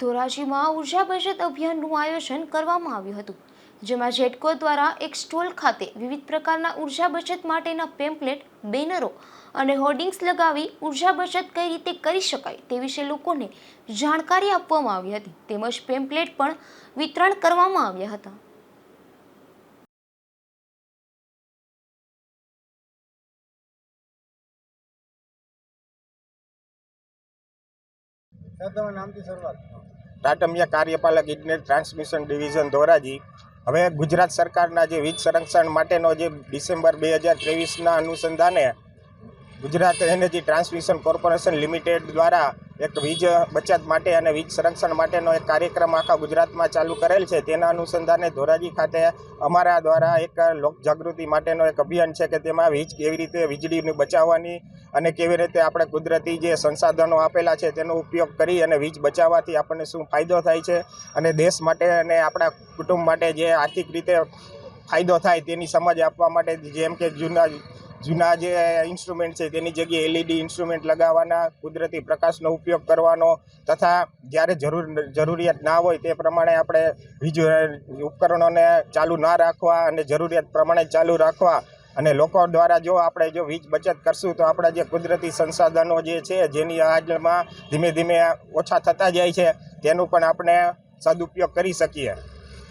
ધોરાજીમાં ઊર્જા બચત અભિયાનનું આયોજન કરવામાં આવ્યું હતું, જેમાં જેટકો દ્વારા એક સ્ટોલ ખાતે વિવિધ પ્રકારના ઊર્જા બચત માટેના પેમ્પલેટ, બેનરો અને હોર્ડિંગ્સ લગાવી ઊર્જા બચત કઈ રીતે કરી શકાય તે વિશે લોકોને જાણકારી આપવામાં આવી હતી. તેમજ પેમ્પલેટ પણ વિતરણ કરવામાં આવ્યા હતા. નામથી શરૂઆત? ટાટમિયા કાર્યપાલક ઇજનેર ટ્રાન્સમિશન ડિવિઝન ધોરાજી. હવે ગુજરાત સરકારના જે વીજ સંરક્ષણ માટેનો જે ડિસેમ્બર બે હજાર ત્રેવીસના અનુસંધાને Gujarat energy transmission corporation limited દ્વારા એક વીજ બચત માટે અને વીજ સંરક્ષણ માટેનો એક કાર્યક્રમ આખા ગુજરાતમાં ચાલુ કરેલ છે. તેના અનુસંધાને ધોરાજી ખાતે અમારા દ્વારા એક લોકજાગૃતિ માટેનો એક અભિયાન છે કે તેમાં વીજ કેવી રીતે વીજળીને બચાવવાની અને કેવી રીતે આપણે કુદરતી જે સંસાધનો આપેલા છે તેનો ઉપયોગ કરી અને વીજ બચાવવાથી આપણને શું ફાયદો થાય છે અને દેશ માટે અને આપણા કુટુંબ માટે જે આર્થિક રીતે ફાયદો થાય તેની સમજ આપવા માટે જેમ કે જૂના જૂના જે ઇન્સ્ટ્રુમેન્ટ છે, તેની જગ્યાએ એલઈડી ઇન્સ્ટ્રુમેન્ટ લગાવવાના, કુદરતી પ્રકાશનો ઉપયોગ કરવાનો તથા જ્યારે જરૂર, જરૂરિયાત ના હોય તે પ્રમાણે આપણે વીજ, ઉપકરણોને ચાલુ ના રાખવા અને જરૂરિયાત પ્રમાણે ચાલુ રાખવા અને લોકો દ્વારા જો આપણે જો વીજ બચત કરશું તો આપણા જે કુદરતી સંસાધનો જે છે, જેની આજમાં ધીમે ધીમે ઓછા થતા જાય છે, તેનું પણ આપણે સદુપયોગ કરી શકીએ.